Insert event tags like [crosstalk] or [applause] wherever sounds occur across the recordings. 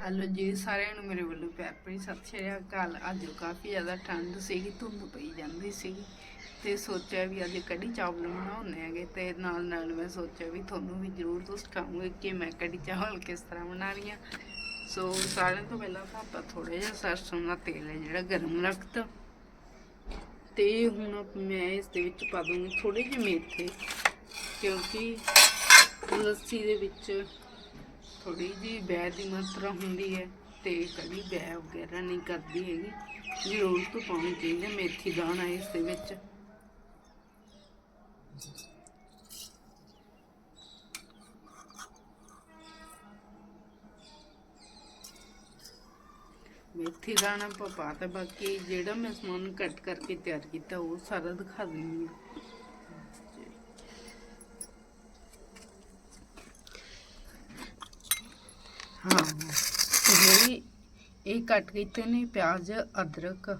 Hello ਜੀ ਸਾਰਿਆਂ ਨੂੰ ਮੇਰੇ ਵੱਲੋਂ ਪਿਆਰ ਭਰੀ ਸਤਿ ਸ਼੍ਰੀ ਅਕਾਲ। ਅੱਜ ਕਾਫੀ ਜ਼ਿਆਦਾ ਠੰਡ ਸੀਗੀ, ਧੁੰਦ ਪਈ ਜਾਂਦੀ ਸੀਗੀ ਤੇ ਸੋਚਿਆ ਵੀ ਅੱਜ ਕੜੀ ਚਾਵਲ ਬਣਾਉਣੇ ਹੈਗੇ ਤੇ ਨਾਲ ਨਾਲ ਮੈਂ ਸੋਚਿਆ ਵੀ ਤੁਹਾਨੂੰ ਵੀ ਜ਼ਰੂਰ ਤੁਸੀਂ ਦਿਖਾਉਂਗੀ ਕਿ ਮੈਂ ਕੜੀ ਚਾਵਲ ਕਿਸ ਤਰ੍ਹਾਂ ਬਣਾ ਰਹੀ ਹਾਂ। ਸੋ ਸਾਰਿਆਂ ਤੋਂ ਪਹਿਲਾਂ ਤਾਂ ਆਪਾਂ ਥੋੜਾ ਜਿਹਾ ਸਰਸੋਂ ਦਾ ਤੇਲ ਹੈ ਜਿਹੜਾ ਗਰਮ ਰੱਖਤਾ। ਤੇ ਹੁਣ ਮੈਂ ਇਸ ਦੇ ਵਿੱਚ ਪਾ ਦੂੰਗੀ ਥੋੜੇ ਜਿਹੇ ਮੇਥੇ ਕਿਉਂਕਿ ਲੱਸੀ ਦੇ ਵਿੱਚ ਥੋੜੀ ਜੀ ਬੈ ਦੀ ਮਾਤਰਾ ਹੁੰਦੀ ਹੈ ਤੇ ਕਦੀ ਬੈ ਵਗੈਰਾ ਨਹੀਂ ਕਰਦੀ ਹੈਗੀ। ਜ਼ਰੂਰ ਤੋਂ ਪਾਉਣੀ ਚਾਹੀਦੀ ਮੇਥੀ ਦਾਣਾ ਇਸ ਦੇ ਵਿੱਚ। ਮੇਥੀ ਦਾਣਾ ਆਪਾਂ ਪਾ ਤੇ, ਬਾਕੀ ਜਿਹੜਾ ਮੈਂ ਸਮਾਨ ਕੱਟ ਕਰਕੇ ਤਿਆਰ ਕੀਤਾ ਉਹ ਸਾਰਾ ਦਿਖਾ ਦਿੰਦੀ ਹਾਂ। ਹਾਂ ਜਿਹੜੀ ਇਹ ਕੱਟ ਕੀਤੇ ਨੇ ਪਿਆਜ਼, ਅਦਰਕ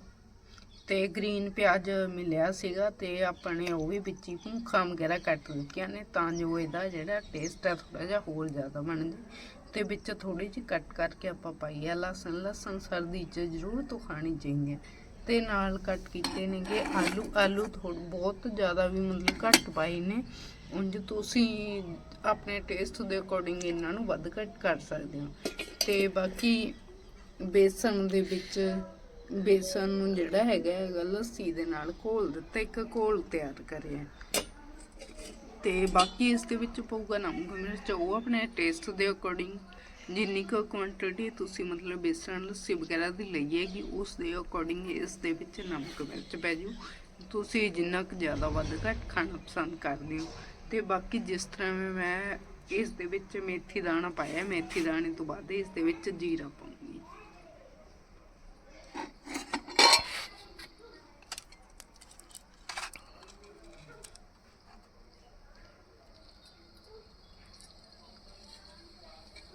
ਤੇ ਗ੍ਰੀਨ ਪਿਆਜ਼ ਮਿਲਿਆ ਸੀਗਾ ਤੇ ਆਪਾਂ ਨੇ ਉਹ ਵੀ ਵਿੱਚ ਹੀ ਭੁੰਖਾਂ ਵਗੈਰਾ ਕੱਟ ਦਿੱਤੀਆਂ ਨੇ ਤਾਂ ਜੋ ਇਹਦਾ ਜਿਹੜਾ ਟੇਸਟ ਹੈ ਥੋੜਾ ਜਿਹਾ ਹੋਰ ਜ਼ਿਆਦਾ ਬਣ ਜਾਏ। ਤੇ ਵਿੱਚ ਥੋੜੀ ਜਿਹੀ ਕੱਟ ਕਰਕੇ ਆਪਾਂ ਪਾਈ ਆ ਲਸਣ ਲਸਣ ਸਰਦੀ 'ਚ ਜ਼ਰੂਰ ਤੋਂ ਖਾਣੀ ਚਾਹੀਦੀ ਹੈ ਤੇ ਨਾਲ ਕੱਟ ਕੀਤੇ ਨੇਗੇ ਆਲੂ ਆਲੂ ਥੋੜ ਬਹੁਤ ਜ਼ਿਆਦਾ ਵੀ ਮਤਲਬ ਘੱਟ ਪਾਈ ਨੇ। ਉਂਝ ਤੁਸੀਂ ਆਪਣੇ ਟੇਸਟ ਦੇ ਅਕੋਰਡਿੰਗ ਇਹਨਾਂ ਨੂੰ ਵੱਧ ਘੱਟ ਕਰ ਸਕਦੇ ਹੋ। ਤੇ ਬਾਕੀ ਬੇਸਣ ਦੇ ਵਿੱਚ ਬੇਸਣ ਨੂੰ ਜਿਹੜਾ ਹੈਗਾ ਹੈਗਾ ਲੱਸੀ ਦੇ ਨਾਲ ਘੋਲ ਦਿੱਤਾ, ਇੱਕ ਘੋਲ ਤਿਆਰ ਕਰਿਆ। ਤੇ ਬਾਕੀ ਇਸ ਦੇ ਵਿੱਚ ਪਊਗਾ ਨਮਕ, ਮਿਰਚ, ਉਹ ਆਪਣੇ ਟੇਸਟ ਦੇ ਅਕੋਰਡਿੰਗ ਜਿੰਨੀ ਕੁ ਕੁਆਂਟੀਟੀ ਤੁਸੀਂ ਮਤਲਬ ਬੇਸਣ ਲੱਸੀ ਵਗੈਰਾ ਦੀ ਲਈਏਗੀ ਉਸ ਦੇ ਅਕੋਰਡਿੰਗ ਇਸ ਦੇ ਵਿੱਚ ਨਮਕ, ਮਿਰਚ ਪੈ ਜੂ। ਤੁਸੀਂ ਜਿੰਨਾ ਕੁ ਜ਼ਿਆਦਾ ਵੱਧ ਘੱਟ ਖਾਣਾ ਪਸੰਦ ਕਰਦੇ ਹੋ। ਤੇ ਬਾਕੀ ਜਿਸ ਤਰ੍ਹਾਂ ਮੈਂ ਇਸ ਦੇ ਵਿੱਚ ਮੇਥੀ ਦਾਣਾ ਪਾਇਆ, ਮੇਥੀ ਦਾਣੇ ਤੋਂ ਬਾਅਦ ਇਸ ਦੇ ਵਿੱਚ ਜੀਰਾ ਪਾਉਂਗੀ।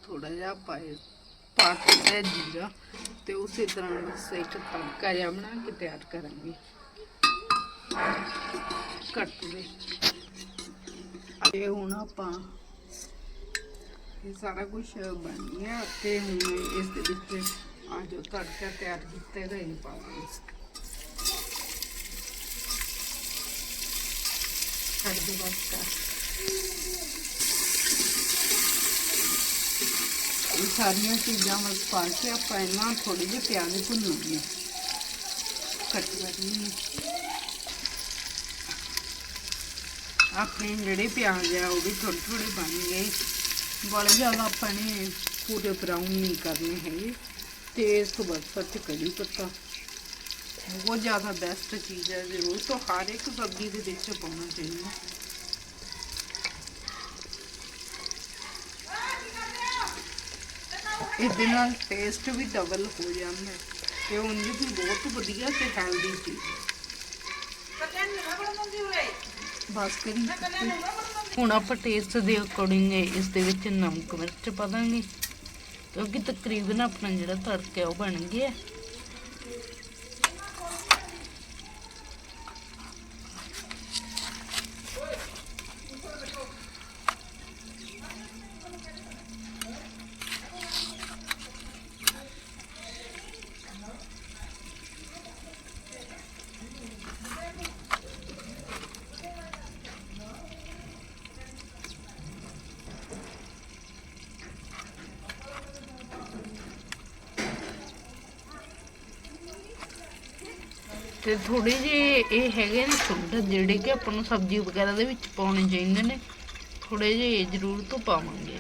ਥੋੜਾ ਜਿਹਾ ਪਾਏ, ਪਾ ਕੇ ਜੀਰਾ ਤੇ ਉਸੇ ਤਰ੍ਹਾਂ ਬਸ ਇੱਕ ਤੜਕਾ ਜਿਹਾ ਬਣਾ ਕੇ ਤਿਆਰ ਕਰਾਂਗੇ। ਕੱਟ ਦੇ ਇਹ ਹੁਣ ਆਪਾਂ ਇਹ ਸਾਰਾ ਕੁਝ ਬਣ ਗਿਆ ਤੇ ਹੁਣ ਇਸ ਦੇ ਵਿੱਚ ਆ ਜੋ ਤੜਕਾ ਤਿਆਰ ਕੀਤਾ ਇਹਦਾ ਇਹ ਕੱਢ ਦੋ ਬਸ ਕਰ। ਇਹ ਸਾਰੀਆਂ ਚੀਜ਼ਾਂ ਵਿੱਚ ਪਾ ਕੇ ਆਪਾਂ ਇਹਨਾਂ ਥੋੜੀ ਜਿਹੀ ਪਿਆਜ਼ ਭੁੰਨਾਂਗੇ ਕੱਟ ਕਰਨੀ ਆਪਣੇ ਜਿਹੜੇ ਪਿਆਜ਼ ਆ, ਉਹ ਵੀ ਥੋੜੇ ਥੋੜੇ ਬਣ ਗਏ। ਬੜੇ ਜ਼ਿਆਦਾ ਆਪਾਂ ਨੇ ਪੂਰੇ ਬਰਾਊਨ ਨਹੀਂ ਕਰਨੇ ਹੈਗੇ। ਤੇ ਇਸ ਤੋਂ ਬਾਅਦ ਫਿਰ ਕੜੀ ਪੱਤਾ। ਬਹੁਤ ਜ਼ਿਆਦਾ ਬੈਸਟ ਚੀਜ਼ ਹੈ ਜ਼ਰੂਰ ਤੋਂ ਹਰ ਇੱਕ ਸਬਜ਼ੀ ਦੇ ਵਿੱਚ ਪਾਉਣਾ ਚਾਹੀਦਾ। ਇਹਦੇ ਨਾਲ ਟੇਸਟ ਵੀ ਡਬਲ ਹੋ ਜਾਂਦਾ ਹੈ ਤੇ ਉਂਝ ਵੀ ਬਹੁਤ ਵਧੀਆ ਤੇ ਹੈਲਦੀ ਚੀਜ਼ ਹੈ। ਬਸ ਕਰੀ। ਹੁਣ ਆਪਾਂ ਟੇਸਟ ਦੇ ਅਕੋਰਡਿੰਗ ਇਸ ਦੇ ਵਿੱਚ ਨਮਕ ਮਿਰਚ ਪਾ ਦਾਂਗੇ। ਕਿਉਂਕਿ ਤਕਰੀਬਨ ਆਪਣਾ ਜਿਹੜਾ ਤੜਕਾ ਹੈ, ਉਹ ਬਣ ਗਿਆ। ਤੇ ਥੋੜੇ ਜਿਹੇ ਇਹ ਹੈਗੇ ਨੇ ਸੁੰਡ ਜਿਹੜੇ ਕਿ ਆਪਾਂ ਨੂੰ ਸਬਜ਼ੀ ਵਗੈਰਾ ਦੇ ਵਿੱਚ ਪਾਉਣੇ ਚਾਹੀਦੇ ਨੇ ਥੋੜੇ ਜਿਹੇ ਜ਼ਰੂਰ ਤੋਂ ਪਾਵਾਂਗੇ।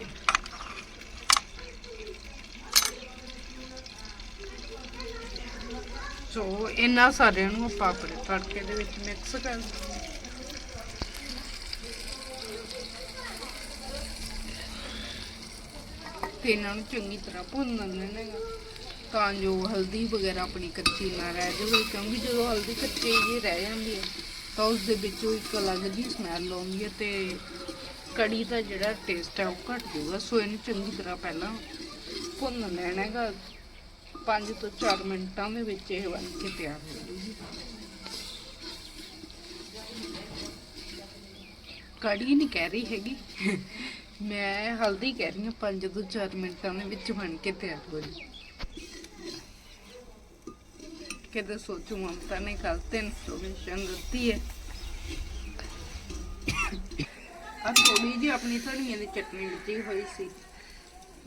ਸੋ, ਇਹਨਾਂ ਸਾਰਿਆਂ ਨੂੰ ਆਪਾਂ ਆਪਣੇ ਤੜਕੇ ਦੇ ਵਿੱਚ ਮਿਕਸ ਕਰ ਦਿੰਦੇ ਤੇ ਇਹਨਾਂ ਨੂੰ ਚੰਗੀ ਤਰ੍ਹਾਂ ਭੁੰਨ ਲੈਣਾ ਹੈਗਾ। ਤਾਂ ਜੋ ਹਲਦੀ ਵਗੈਰਾ ਆਪਣੀ ਕੱਚੀ ਨਾ ਰਹਿ ਜਾਵੇ, ਕਿਉਂਕਿ ਜਦੋਂ ਹਲਦੀ ਕੱਚੀ ਜਿਹੀ ਰਹਿ ਜਾਂਦੀ ਹੈ, ਤਾਂ ਉਸ ਦੇ ਵਿੱਚੋਂ ਇੱਕ ਅਲੱਗ ਜਿਹੀ ਸਮੈਲ ਆਉਂਦੀ ਹੈ ਤੇ ਕੜੀ ਦਾ ਜਿਹੜਾ ਟੇਸਟ ਹੈ ਉਹ ਘਟ ਜਾਊਗਾ। ਸੋ ਇਹਨੂੰ ਚੰਗੀ ਤਰ੍ਹਾਂ ਪਹਿਲਾਂ ਭੁੰਨ ਲੈਣਾ ਹੈਗਾ। 5 ਤੋਂ 4 ਮਿੰਟਾਂ ਦੇ ਵਿੱਚ ਇਹ ਬਣ ਕੇ ਤਿਆਰ ਹੋ ਜੂਗੀ ਕੜੀ ਨਹੀਂ ਕਹਿ ਰਹੀ ਹੈਗੀ। ਮੈਂ ਹਲਦੀ ਕਹਿ ਰਹੀ ਹਾਂ 5 ਤੋਂ 4 ਮਿੰਟਾਂ ਦੇ ਵਿੱਚ ਬਣ ਕੇ ਤਿਆਰ ਹੋ ਜੀ ਕਿਤੇ ਸੋਚੂ ਮਮਤਾ ਨੇ ਕੱਲ ਤੇ ਦਿੱਤੀ ਹੈ ਆ ਥੋੜੀ ਜਿਹੀ ਆਪਣੀ ਧਨੀਏ ਦੀ ਚਟਨੀ ਵਿੱਚ ਹੀ ਹੋਈ ਸੀ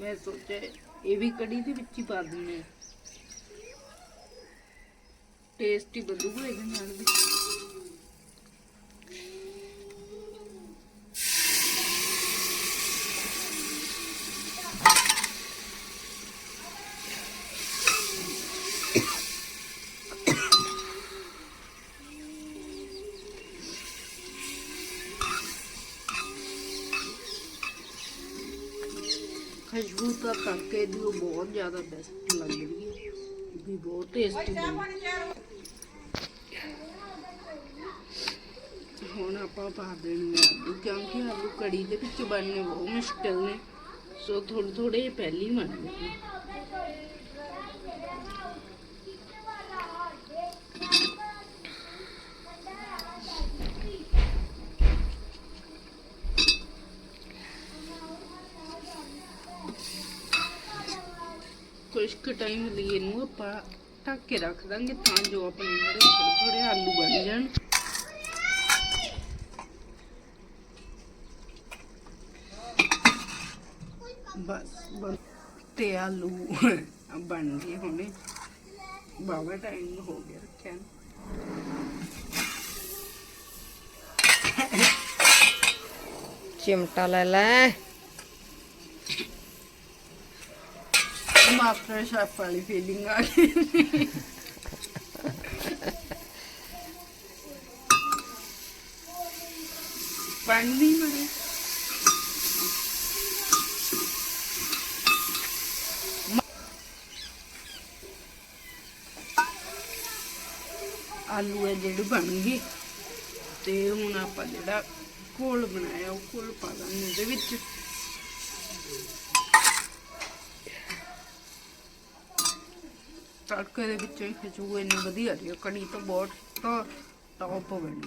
ਮੈਂ ਸੋਚਿਆ ਇਹ ਵੀ ਕੜੀ ਦੇ ਵਿੱਚ ਹੀ ਪਾ ਦਿੰਦੇ ਆ ਟੇਸਟੀ ਬਣੂਗਾ ਇਹਦੇ ਨਾਲ ਵੀ ਖੁਸ਼ਬੂ ਕਰਕੇ ਦੀ ਉਹ ਬਹੁਤ ਜ਼ਿਆਦਾ ਬੈਸਟ ਲੱਗ ਰਹੀ ਹੈ। ਵੀ ਬਹੁਤ ਟੇਸਟੀ ਹੁਣ ਆਪਾਂ ਪਾ ਦੇਣੀ ਆ ਕਿਉਂਕਿ ਆਲੂ ਕੜੀ ਦੇ ਵਿੱਚ ਬਣਨੇ ਬਹੁਤ ਮੁਸ਼ਕਿਲ ਨੇ। ਸੋ ਥੋੜੇ ਥੋੜੇ ਪਹਿਲੀ ਬਣਦੇ ਗਏ। ਕੁਝ ਟਾਈਮ ਲਈ ਇਹਨੂੰ ਆਪਾਂ ਢੱਕ ਕੇ ਰੱਖ ਦਾਂਗੇ ਤਾਂ ਜੋ ਆਪਣੇ ਜਿਹੜੇ ਥੋੜੇ ਥੋੜੇ ਆਲੂ ਬਣ ਜਾਣ। ਬਸ ਬਣ ਤੇ ਆਲੂ [laughs] ਬਣ ਗਏ ਹੁਣੇ। ਬਾਬਾ ਟਾਈਮ ਹੋ ਗਿਆ ਰੱਖਿਆ ਨੂੰ। ਚਿਮਟਾ ਲੈ। ਮਾਸਟਰ ਸ਼ੈਫ ਵਾਲੀ ਫੀਲਿੰਗ ਆ ਗਈ ਪਾਣੀ ਮਰੇ ਆਲੂ ਹੈ ਜਿਹੜੇ ਬਣ ਗਏ ਤੇ ਹੁਣ ਆਪਾਂ ਜਿਹੜਾ ਘੋਲ ਬਣਾਇਆ ਉਹ ਘੋਲ ਪਾ ਦਾਂਗੇ ਇਹਦੇ ਵਿੱਚ। ਤੜਕੇ ਦੇ ਵਿੱਚ ਹੀ ਖੁਸ਼ਬੂ ਇੰਨੀ ਵਧੀਆ ਰਹੀ ਕੜੀ ਤਾਂ ਬਹੁਤ ਟੌਪ ਬਣੀ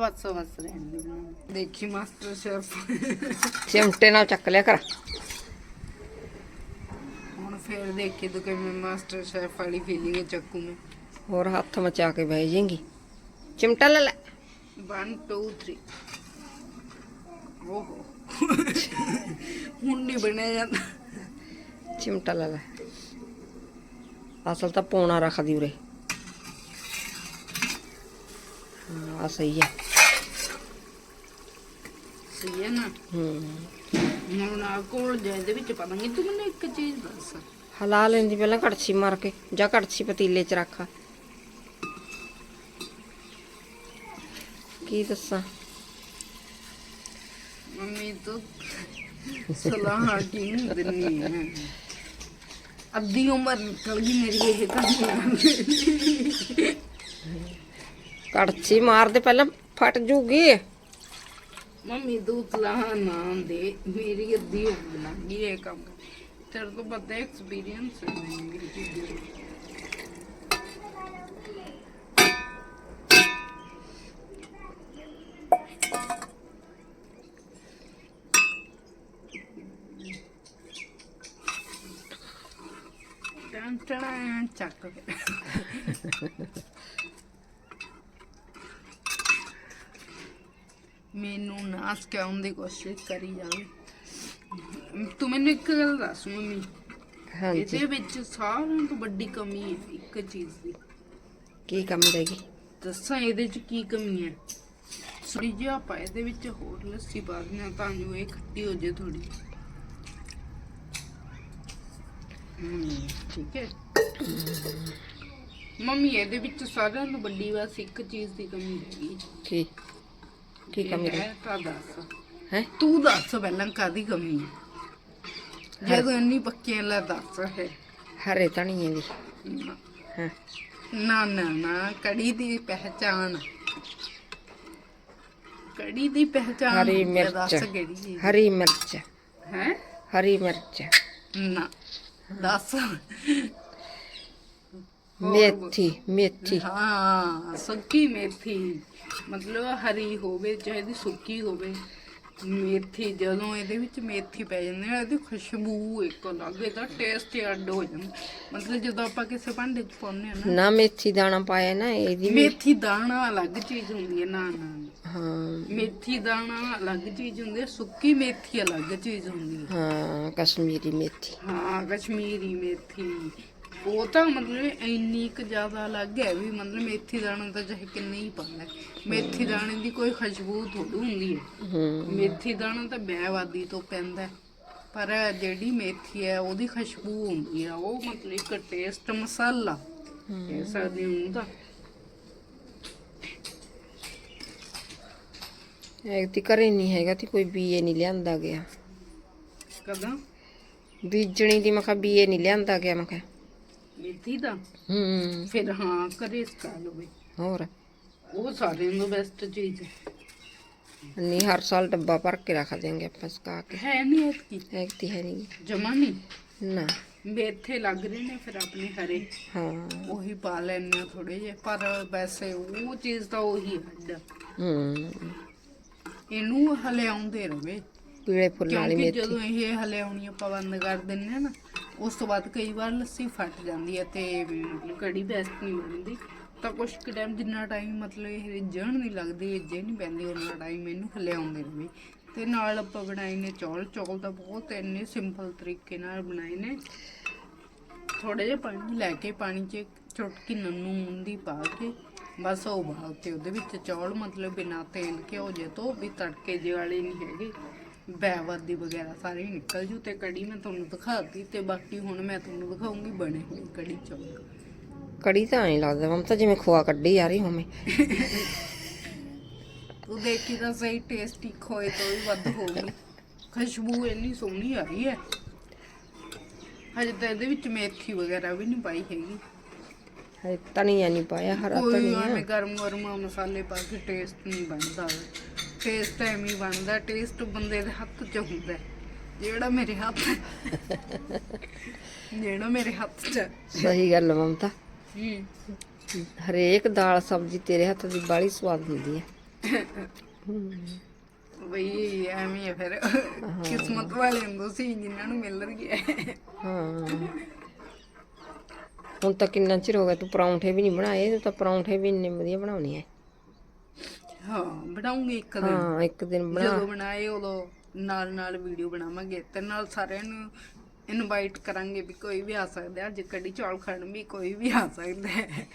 ਵਸ ਵਸ ਬਣਾਉਣ। ਦੇਖੀ ਮਾਸਟਰ ਸ਼ੈਫ। ਚਿਮਟੇ ਨਾਲ ਚੱਕ ਲਿਆ ਕਰ। ਹੁਣ ਫੇਰ ਦੇਖੀ ਤੂੰ ਕਿਵੇਂ ਮਾਸਟਰ ਸ਼ੈਫ ਵਾਲੀ ਫੀਲਿੰਗ ਚੱਕੂ ਮੈਂ। ਹੋਰ ਹੱਥ ਮਚਾ ਕੇ ਬਹਿ ਜਾਏਂਗੀ। ਚਿਮਟਾ ਲੈ ਲੈ। 1 2 3 ਓਹੋ। ਹੁਣ ਨਹੀਂ ਬਣਿਆ ਜਾਂਦਾ। ਚਿਮਟਾ ਲੈ ਲੈ। ਅਸਲ ਤਾਂ ਪੌਣਾ ਰੱਖਦੀ ਉਰੇ। ਆ ਸਹੀ ਹੈ ਸਹੀ ਹੈ ਨਾ? ਹੂੰ। ਹੁਣ ਆ ਕੋਲ ਜੇ ਇਹਦੇ ਵਿੱਚ ਪਾ ਦਾਂਗੀ। ਤੂੰ ਮੈਨੂੰ ਇੱਕ ਚੀਜ਼ ਦੱਸ। ਹਲਾ ਲੈਂਦੀ ਪਹਿਲਾਂ ਕੜਛੀ ਮਾਰ ਕੇ ਜਾਂ ਕੜਛੀ ਪਤੀਲੇ 'ਚ ਰੱਖ। ਕੀ ਦੱਸਾਂ? ਮੰਮੀ ਤੂੰ ਸਲਾਹ ਕਿਉਂ ਦਿੰਨੀ ਹੈ ਅੱਧੀ ਉਮਰ ਨਿਕਲ ਗਈ ਮੇਰੀ ਇਹ ਕੰਮ ਕੜਛੀ ਮਾਰ ਦੇ ਪਹਿਲਾਂ ਫਟ ਜੂਗੀ। ਮੰਮੀ ਤੂੰ ਸਲਾਹ ਨਾ ਦੇ ਮੇਰੀ ਅੱਧੀ ਉਮਰ ਲੰਘ ਗਈ ਇਹ ਕੰਮ। ਤੇਰੇ ਤੋਂ ਪਤਾ ਐਕਸਪੀਰੀਅੰਸ ਹੈ ਮੇਰੀ ਚੀਜ਼ਾਂ ਦਾ। ਚੱਕ ਕੇ। ਮੈਨੂੰ ਨਾ ਸਿਖਾਉਣ ਦੀ ਕੋਸ਼ਿਸ਼ ਕਰੀ ਜਾਵੇ। ਤੂੰ ਮੈਨੂੰ ਇੱਕ ਗੱਲ ਦੱਸ ਮੰਮੀ। ਹਾਂਜੀ। ਇਹਦੇ ਵਿੱਚ ਸਾਰਿਆਂ ਤੋਂ ਵੱਡੀ ਕਮੀ ਹੈ ਇੱਕ ਚੀਜ਼ ਦੀ। ਕੀ ਕੰਮ ਦੇਗੀ ਦੱਸਾਂ ਇਹਦੇ ਚ ਕੀ ਕਮੀ ਹੈ। ਥੋੜੀ ਜਿਹੀ ਆਪਾਂ ਇਹਦੇ ਵਿੱਚ ਹੋਰ ਲੱਸੀ ਪਾ ਦਿੰਦੇ ਤਾਂ ਜੋ ਇਹ ਖੱਟੀ ਹੋ ਜਾਏ ਥੋੜੀ ਹਮ, ਠੀਕ ਹੈ? ਮੰਮੀ ਇਹਦੇ ਵਿੱਚ ਸਾਰਿਆਂ ਤੋਂ ਵੱਡੀ ਬਸ ਇੱਕ ਚੀਜ਼ ਦੀ ਕਮੀ ਹੈਗੀ ਕੀ? ਕੀ ਕਮੀ? ਹੈ ਤਾਂ ਦੱਸ। ਹੈ? ਤੂੰ ਦੱਸ ਪਹਿਲਾਂ ਕਾਦੀ ਕਮੀ ਹੈ? ਜਦੋਂ ਇੰਨੀ ਪੱਕੀਆਂ ਲੈ ਦੱਸ ਹੈ ਹਰੇ ਧਣੀਏ ਦੀ ਨਾ ਹਾਂ? ਨਾ ਨਾ ਨਾ ਕੜੀ ਦੀ ਪਹਿਚਾਨ ਕੜੀ ਦੀ ਪਹਿਚਾਨ ਹਰੀ ਹੁੰਦੀ ਆ, ਦੱਸ ਮਿਰਚ ਕਿਹੜੀ ਹਰੀ ਮਿਰਚ। ਹੈ? ਹਰੀ ਮਿਰਚ। ਨਾ। ਦੱਸ ਮੇਥੀ ਮੇਥੀ। ਹਾਂ ਸੁੱਕੀ ਮੇਥੀ। ਮਤਲਬ ਹਰੀ ਹੋਵੇ ਚਾਹੇ ਦੀ ਸੁੱਕੀ ਹੋਵੇ। ਮੇਥੀ ਜਦੋਂ ਇਹਦੇ ਵਿੱਚ ਮੇਥੀ ਪੈ ਜਾਂਦੀ ਹੈ ਇਹਦੀ ਖੁਸ਼ਬੂ ਇੱਕ ਅਲੱਗ ਇਹਦਾ ਟੇਸਟ ਹੀ ਅੱਡ ਹੋ ਜਾਂਦਾ। ਮਤਲਬ ਜਦੋਂ ਆਪਾਂ ਕਿਸੇ ਭਾਂਡੇ 'ਚ ਪਾਉਂਦੇ ਆ ਨਾ। ਨਾ ਮੇਥੀ ਦਾਣਾ ਪਾਇਆ ਨਾ ਇਹਦੀ ਵੀ ਮੇਥੀ ਦਾਣਾ ਅਲੱਗ ਚੀਜ਼ ਹੁੰਦੀ ਹੈ ਨਾ ਨਾ ਨਾ। ਹਾਂ। ਮੇਥੀ ਦਾਣਾ ਅਲੱਗ ਚੀਜ਼ ਹੁੰਦੀ ਹੈ ਸੁੱਕੀ ਮੇਥੀ ਅਲੱਗ ਚੀਜ਼ ਹੁੰਦੀ ਹੈ। ਹਾਂ ਕਸ਼ਮੀਰੀ ਮੇਥੀ। ਹਾਂ ਕਸ਼ਮੀਰੀ ਮੇਥੀ। ਉਹ ਤਾਂ ਮਤਲਬ ਇੰਨੀ ਕੁ ਜ਼ਿਆਦਾ ਅਲੱਗ ਹੈ ਵੀ ਮਤਲਬ ਮੇਥੀ ਦਾਣਾ ਤਾਂ ਚਾਹੇ ਕਿੰਨੇ ਹੀ ਪਾ ਲੈ। ਮੇਥੀ ਦਾਣੇ ਦੀ ਕੋਈ ਖੁਸ਼ਬੂ ਥੋੜੀ ਹੁੰਦੀ ਹੈ। ਮੇਥੀ ਦਾਣਾ ਤਾਂ ਬਹਿਵਾਦੀ ਤੋਂ ਪੈਂਦਾ। ਪਰ ਜਿਹੜੀ ਮੇਥੀ ਹੈ ਉਹਦੀ ਖੁਸ਼ਬੂ ਹੁੰਦੀ ਆ ਉਹ ਮਤਲਬ ਇੱਕ ਟੇਸਟ ਮਸਾਲਾ। ਕਹਿ ਸਕਦੇ ਹਾਂ ਉਹਦਾ ਇੱਕ ਤੀ ਘਰੇ ਨਹੀਂ ਹੈਗਾ ਤੇ ਕੋਈ ਬੀਏ ਨਹੀਂ ਲਿਆਂਦਾ ਗਿਆ। ਕਦਾਂ? ਬੀਜਣੀ ਦੀ ਮੈਂ ਕਿਹਾ ਬੀਏ ਨਹੀਂ ਲਿਆਂਦਾ ਗਿਆ ਮੈਂ ਕਿਹਾ। ਮੇਥੀ ਦਾ ਹੂੰ। ਫਿਰ ਹਾਂ ਘਰੇ ਸਕਾ ਲਵੇ। ਹੋਰ? ਉਹ ਸਾਰਿਆਂ ਤੋਂ ਬੈਸਟ ਚੀਜ਼ ਹੈ। ਨਹੀਂ ਹਰ ਸਾਲ ਡੱਬਾ ਭਰ ਕੇ ਰੱਖ ਦਿਆਂਗੇ ਆਪਾਂ ਸੁਕਾ ਕੇ। ਹੈ ਨਹੀਂ ਐਤਕੀ ਇੱਕ ਤੀ ਹੈ ਨਹੀਂ ਜਮਾ ਨਹੀਂ ਨਾ। ਮੇਥੇ ਲੱਗ ਰਹੇ ਨੇ ਫਿਰ ਆਪਣੇ ਹਰੇ। ਹਾਂ। ਉਹੀ ਪਾ ਲੈਣੇ ਥੋੜੇ ਜਿਹੇ ਪਰ ਵੈਸੇ ਉਹ ਚੀਜ਼ ਤਾਂ ਉਹੀ ਹੱਡ ਹੂੰ। ਇਹਨੂੰ ਹਲਿਆਉਂਦੇ ਰਵੇ। ਪੀਲੇ ਫੁੱਲਾਂ ਵਾਲੀ ਕਿਉਂਕਿ ਮੇਥੀ। ਜਦੋਂ ਇਹ ਹਲਿਆਉਣੀ ਆਪਾਂ ਬੰਦ ਕਰ ਦਿੰਨੇ ਆ ਨਾ ਉਸ ਤੋਂ ਬਾਅਦ ਕਈ ਵਾਰ ਲੱਸੀ ਫਟ ਜਾਂਦੀ ਹੈ ਤੇ ਕੜੀ ਬੈਸਟ ਨਹੀਂ ਬਣਦੀ ਤਾਂ ਕੁਛ ਕੁ ਟਾਈਮ ਜਿੰਨਾ ਟਾਈਮ ਮਤਲਬ ਇਹ ਰਿੱਝਣ ਨਹੀਂ ਲੱਗਦੀ ਰਿੱਝੇ ਨਹੀਂ ਪੈਂਦੀ ਉਹਨਾਂ ਟਾਈਮ ਇਹਨੂੰ ਹਲਿਆਉਂਦੇ ਰਵੇ ਤੇ ਨਾਲ ਆਪਾਂ ਬਣਾਏ ਨੇ ਚੌਲ ਚੌਲ ਤਾਂ ਬਹੁਤ ਇੰਨੇ ਸਿੰਪਲ ਤਰੀਕੇ ਨਾਲ ਬਣਾਏ ਨੇ। ਥੋੜੇ ਜਿਹਾ ਪਾਣੀ ਲੈ ਕੇ ਪਾਣੀ 'ਚ ਚੁਟਕੀ ਨੂਨ ਦੀ ਪਾ ਕੇ ਬਸ ਉਹ ਉਬਾਲ ਕੇ ਉਹਦੇ ਵਿੱਚ ਚੌਲ ਮਤਲਬ ਬਿਨਾ ਤੇਲ ਘਿਓ ਜੇ ਤੋਂ ਵੀ ਤੜਕੇ ਜਿਹੇ ਵਾਲੇ ਨਹੀਂ ਹੈਗੇ। ਬੈਵਦੀ ਵਗੈਰਾ ਸਾਰੇ ਨਿਕਲ ਜੂ ਤੇ ਕੜੀ ਮੈਂ ਤੁਹਾਨੂੰ ਦਿਖਾਤੀ ਤੇ ਬਾਕੀ ਹੁਣ ਮੈਂ ਤੁਹਾਨੂੰ ਦਿਖਾਉਂਗੀ ਬਣੇ ਹੋਏ ਕੜੀ ਚੌਲ। ਕੜੀ ਤਾਂ ਨਹੀਂ ਲੱਗਦਾ ਮਮਤਾ ਜਿਵੇਂ ਖੋਆ ਕੱਢੀ ਜਾ ਰਹੀ ਹੋਵੇਂ ਤੂੰ ਦੇਖੀ ਤਾਂ ਸਹੀ ਟੇਸਟੀ ਖੋਏ ਤੋਂ ਵੀ ਵੱਧ ਹੋਊਗੀ ਖੁਸ਼ਬੂ ਇੰਨੀ ਸੋਹਣੀ ਆ ਰਹੀ ਹੈ। ਹਜੇ ਤਾਂ ਇਹਦੇ ਵਿੱਚ ਮੇਥੀ ਵਗੈਰਾ ਵੀ ਨਹੀਂ ਪਾਈ ਹੈਗੀ। ਹਜੇ ਧਨੀਆ ਨਹੀਂ ਪਾਇਆ ਹਰਾ ਕੋਈ ਧਨੀਆ। ਐਵੇਂ ਗਰਮ ਗਰਮ ਮਸਾਲੇ ਪਾ ਕੇ ਟੇਸਟ ਨਹੀਂ ਬਣਦਾ। ਟੇਸਟ ਐਵੇਂ ਹੀ ਬਣਦਾ ਟੇਸਟ ਬੰਦੇ ਦੇ ਹੱਥ 'ਚ ਹੁੰਦਾ ਹੈ। ਜਿਹੜਾ ਮੇਰੇ ਹੱਥ ਜਿਹੜਾ ਮੇਰੇ ਹੱਥ 'ਚ। ਹੈ। ਸਹੀ ਗੱਲ ਆ ਮਮਤਾ। ਹੂੰ। ਹਰੇਕ ਦਾਲ ਸਬਜ਼ੀ ਤੇਰੇ ਹੱਥ ਦੀ ਬਾਲੀ ਸਵਾਦ ਹੁੰਦੀ ਹੈ। ਬਈ ਐਵੇਂ ਹੀ ਹੈ ਫਿਰ। ਕਿਸਮਤ ਵਾਲੇ ਹੁੰਦੇ ਸੀ ਜਿਨ੍ਹਾਂ ਨੂੰ ਮਿਲ ਰਹੀ ਹੈ। ਹਾਂ। ਹੁਣ ਤਾਂ ਕਿੰਨਾ ਚਿਰ ਹੋ ਗਿਆ ਤੂੰ ਪਰੌਂਠੇ ਵੀ ਨਹੀਂ ਬਣਾਏ ਤੂੰ ਤਾਂ ਪਰੌਂਠੇ ਵੀ ਇੰਨੇ ਵਧੀਆ ਬਣਾਉਣੀ ਹੈ ਹਾਂ ਬਣਾਉਂਗੀ ਇੱਕ ਦਿਨ। ਹਾਂ ਇੱਕ ਦਿਨ ਬਣਾ। ਜਦੋਂ ਬਣਾਏ ਉਦੋਂ ਨਾਲ ਨਾਲ ਵੀਡੀਓ ਬਣਾਵਾਂਗੇ। ਤੇ ਨਾਲ ਸਾਰਿਆਂ ਨੂੰ ਇਨਵਾਈਟ ਕਰਾਂਗੇ ਵੀ ਕੋਈ ਵੀ ਆ ਸਕਦਾ ਹੈ। ਅੱਜ ਕੜੀ ਚੌਲ ਖਾਣ ਵੀ ਕੋਈ ਵੀ ਆ ਸਕਦਾ ਹੈ।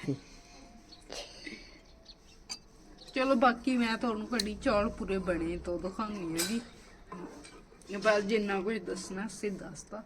ਚਲੋ ਬਾਕੀ ਮੈਂ ਤੁਹਾਨੂੰ ਕੜੀ ਚੌਲ ਪੂਰੇ ਬਣੇ ਤੋਂ ਦਿਖਾਉਣੀ ਹੈਗੀ ਬਸ ਜਿੰਨਾ ਕੁਝ ਦੱਸਣਾ ਸੀ ਦੱਸਤਾ।